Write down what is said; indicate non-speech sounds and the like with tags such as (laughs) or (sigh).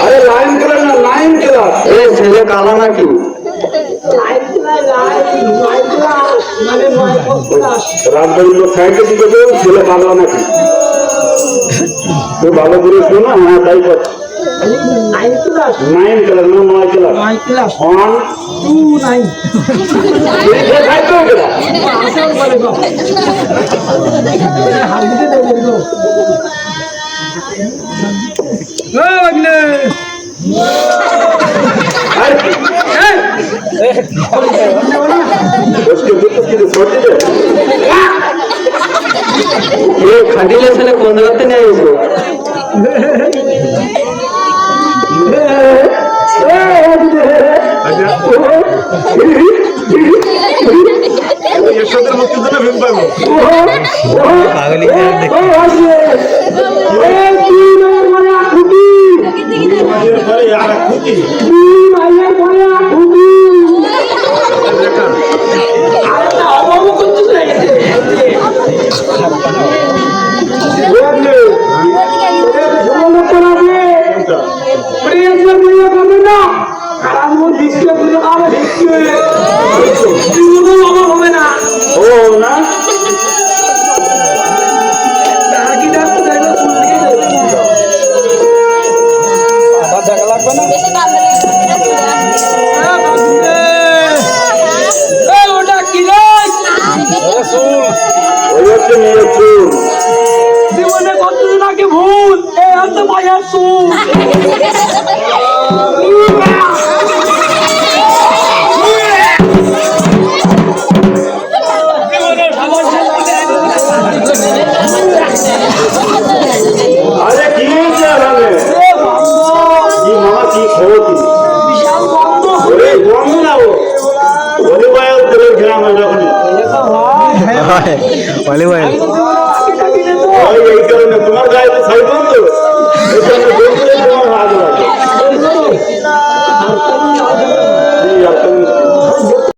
আরে line class না line class এ ছেলে কালো নাকি? মানে রাজবাড়ির সাইডে দিকে তো ছেলে বাংলা নাকি? তুই ভালো করে শোনা হ্যাঁ তাই কর। নাইন ক্লাস নাইন ক্লাস না নয় ক্লাস নয় ক্লাস ওয়ান টু নাইন খাটিলে ছেলে কোন রাতে নিয়ে এসো একসাথে মুক্তি দিলে ফেল পাবো খুঁটি? হবে ওটা লাগবে না? মেয়ের চুল জীবনে কতদিন আগে ভুল? এ হাতে মায়ের চুল (laughs) (laughs) ওরে গন্ধ না ও ওরে বায়ু তেলের গ্রাম যখন অলিভ অয়েল ওই এই কারণে তোমার গায়ে তো ছাইবো